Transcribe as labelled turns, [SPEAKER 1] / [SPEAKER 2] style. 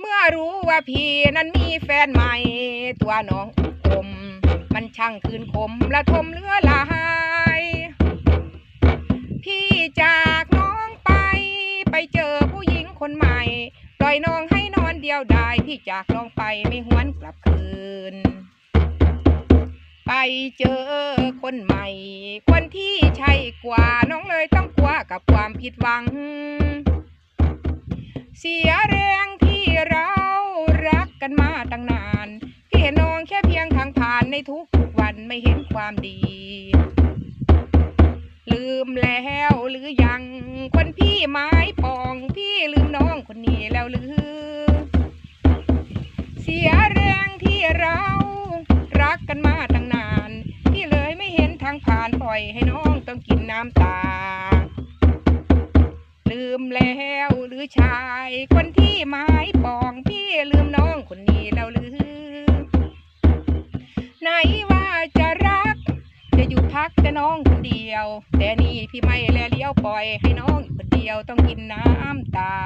[SPEAKER 1] เมื่อรู้ว่าพี่นั้นมีแฟนใหม่ ตัวน้องอมมันช่างคืนคมละทมเลือลาย พี่จากน้องไป ไปเจอผู้หญิงคนใหม่ ปล่อยน้องให้นอนเดียวดายพี่จากน้องไปไม่หวนกลับคืน ไปเจอคนใหม่ คนที่ใช่กว่าน้องเลยต้องกลัวกับความผิดหวัง เสียแรงที่านพี่เห็นน้องแค่เพียงทางผ่านในทุกวันไม่เห็นความดี ลืมแล้วหรือยังคนพี่ไม้ปองพี่ลืมน้องคนนี้แล้วหรือ เสียแรงที่เรารักกันมาตั้งนาน พี่เลยไม่เห็นทางผ่านปล่อยให้น้องต้องกินน้ำตา ลืมแล้วหรือชาย คนที่ไม้ปองพี่ลืมน้องคนนี้แล้วหรือ ว่าจะรัก จะอยู่พักแต่น้องคนเดียว แต่นี่พี่ไม่แลเลี้ยวปล่อยให้น้องอยู่คนเดียวต้องกินน้ำตา